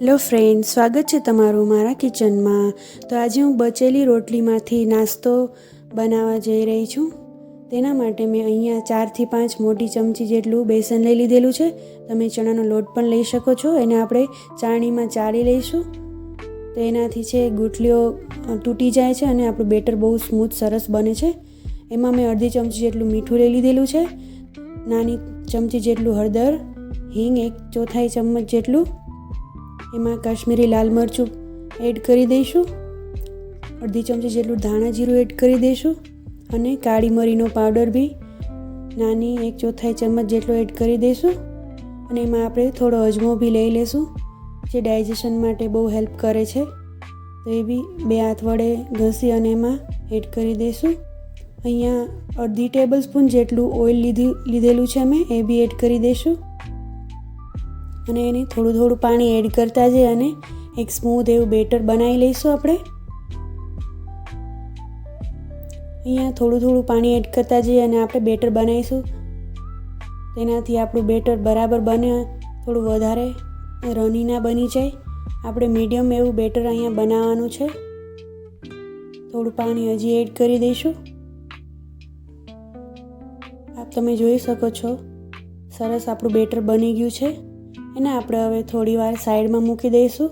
Hello friend, સ્વાગત છે તમારું મારા કિચનમાં. તો આજે હું બચેલી રોટલીમાંથી નાસ્તો બનાવવા જઈ રહી છું. તેના માટે મેં અહીંયા ચારથી પાંચ મોટી ચમચી જેટલું બેસન લઈ લીધેલું છે. તમે ચણાનો લોટ પણ લઈ શકો છો. એને આપણે ચાણીમાં ચાળી લઈશું. તો એનાથી છે ગુટલીઓ તૂટી જાય છે અને આપણું બેટર બહુ સ્મૂથ, સરસ બને છે. એમાં મેં અડધી ચમચી જેટલું મીઠું લઈ લીધેલું છે. નાની ચમચી જેટલું હળદર, હિંગ, એક ચોથાઈ ચમચ જેટલું એમાં કાશ્મીરી લાલ મરચું એડ કરી દઈશું. અડધી ચમચી જેટલું ધાણા જીરું એડ કરી દઈશું અને કાળી મરીનો પાવડર બી નાની એક ચોથાઈ ચમચ જેટલો એડ કરી દઈશું. અને એમાં આપણે થોડો અજમો બી લઈ લેશું, જે ડાયજેશન માટે બહુ હેલ્પ કરે છે. તો એ બી બે હાથ વડે ઘસી અને એમાં એડ કરી દઈશું. અહીંયા અડધી ટેબલ સ્પૂન જેટલું ઓઇલ લીધું, લીધેલું છે અમે, એ બી એડ કરી દઈશું. અને એને થોડું થોડું પાણી એડ કરતા જઈએ અને એક સ્મૂથ એવું બેટર બનાવી લઈશું આપણે. અહીંયા થોડું થોડું પાણી એડ કરતા જઈએ અને આપણે બેટર બનાવીશું. તેનાથી આપણું બેટર બરાબર બને, થોડું વધારે રની ના બની જાય. આપણે મીડિયમ એવું બેટર અહીંયા બનાવવાનું છે. થોડું પાણી હજી એડ કરી દઈશું. આપ તમે જોઈ શકો છો, સરસ આપણું બેટર બની ગયું છે. એને આપણે હવે થોડી વાર સાઈડમાં મૂકી દઈશું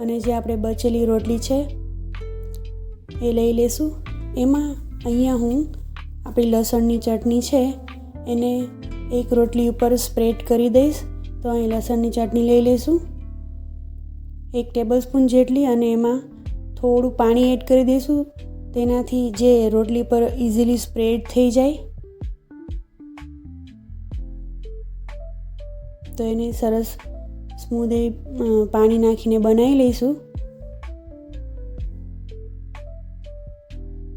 અને જે આપણે બચેલી રોટલી છે એ લઈ લેશું. એમાં અહીંયા હું આપણી લસણની ચટણી છે, એને એક રોટલી ઉપર સ્પ્રેડ કરી દઈશ. તો અહીં લસણની ચટણી લઈ લઈશું એક ટેબલ સ્પૂન જેટલી અને એમાં થોડું પાણી એડ કરી દઈશું. તેનાથી જે રોટલી પર ઇઝીલી સ્પ્રેડ થઈ જાય તો એને સરસ સ્મૂધ એ પાણી નાખીને બનાવી લઈશું.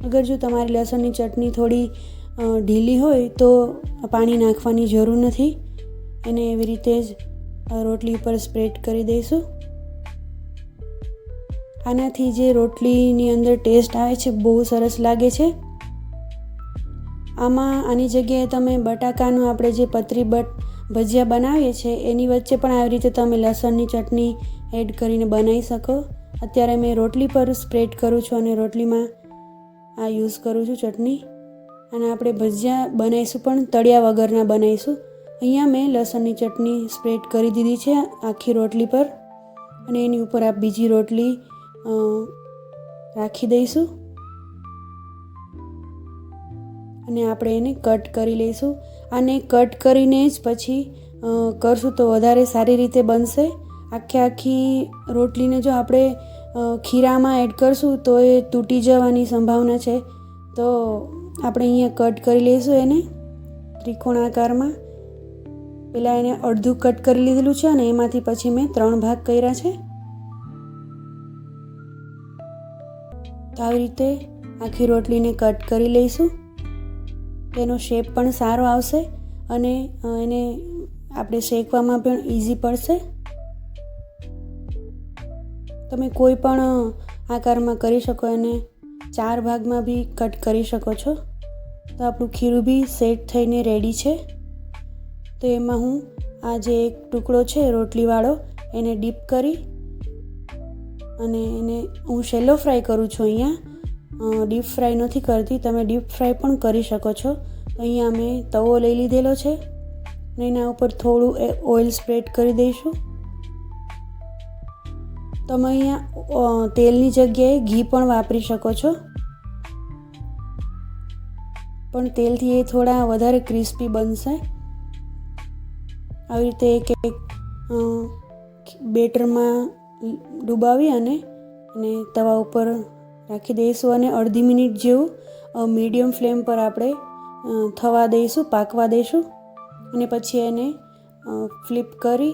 અગર જો તમારી લસણની ચટણી થોડી ઢીલી હોય તો પાણી નાખવાની જરૂર નથી. એને એવી રીતે જ રોટલી પર સ્પ્રેડ કરી દઈશું. આનાથી જે રોટલીની અંદર ટેસ્ટ આવે છે બહુ સરસ લાગે છે. આમાં આની જગ્યાએ તમે બટાકાનું આપણે જે પતરી બટ ભજીયા બનાવીએ છીએ, એની વચ્ચે પણ આવી રીતે તમે લસણની ચટણી એડ કરીને બનાવી શકો. અત્યારે મેં રોટલી પર સ્પ્રેડ કરું છું અને રોટલીમાં આ યુઝ કરું છું ચટણી. અને આપણે ભજીયા બનાવીશું પણ તળિયા વગરના બનાવીશું. અહીંયા મેં લસણની ચટણી સ્પ્રેડ કરી દીધી છે આખી રોટલી પર. અને એની ઉપર આ બીજી રોટલી રાખી દઈશું. અને આપણે એને કટ કરી લઈશું. અને કટ કરીને જ પછી કરશું તો વધારે સારી રીતે બનશે. આખે આખી રોટલીને જો આપણે ખીરામાં એડ કરશું તો એ તૂટી જવાની સંભાવના છે. તો આપણે અહીંયા કટ કરી લઈશું એને ત્રિકોણાકારમાં. પહેલાં એને અડધું કટ કરી લીધેલું છે અને એમાંથી પછી મેં ત્રણ ભાગ કર્યા છે. તો આવી રીતે આખી રોટલીને કટ કરી લઈશું. તેનો શેપ પણ સારો આવશે અને એને આપણે શેકવામાં પણ ઇઝી પડશે. તમે કોઈ પણ આકારમાં કરી શકો અને ચાર ભાગમાં બી કટ કરી શકો છો. તો આપણું ખીરું બી સેટ થઈને રેડી છે. તો એમાં હું આ જે એક ટુકડો છે રોટલીવાળો, એને ડીપ કરી અને એને હું શેલો ફ્રાય કરું છું અહીંયા. ડીપ ફ્રાય નથી કરતી. તમે ડીપ ફ્રાય પણ કરી શકો છો. તો અહીંયા અમે તવો લઈ લીધેલો છે. અને એના ઉપર થોડું એ ઓઇલ સ્પ્રેડ કરી દઈશું. તમે અહીંયા તેલની જગ્યાએ ઘી પણ વાપરી શકો છો. પણ તેલથી એ થોડા વધારે ક્રિસ્પી બનશે. આવી રીતે એક એક બેટરમાં ડુબાવી અને અને તવા ઉપર રાખી દઈશું અને અડધી મિનિટ જેવું મીડિયમ ફ્લેમ પર આપણે થવા દઈશું, પાકવા દઈશું. અને પછી એને ફ્લિપ કરી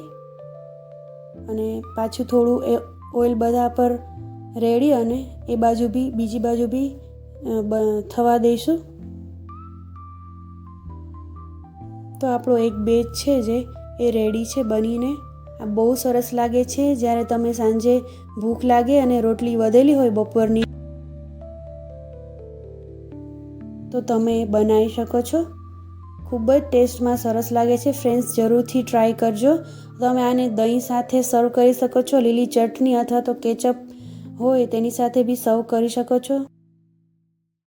અને પાછું થોડું એ ઓઇલ બધા પર રેડી અને એ બાજુ બી, બીજી બાજુ બી થવા દઈશું. તો આપણો એક બેચ છે જે એ રેડી છે બનીને. આ બહુ સરસ લાગે છે. જ્યારે તમે સાંજે ભૂખ લાગે અને રોટલી વધેલી હોય બપોરની તમે બનાવી શકો છો. ખૂબ જ ટેસ્ટમાં સરસ લાગે છે. ફ્રેન્ડ્સ, જરૂરથી ટ્રાય કરજો. તમે આને દહીં સાથે સર્વ કરી શકો છો. લીલી ચટણી અથવા તો કેચઅપ હોય તેની સાથે બી સર્વ કરી શકો છો.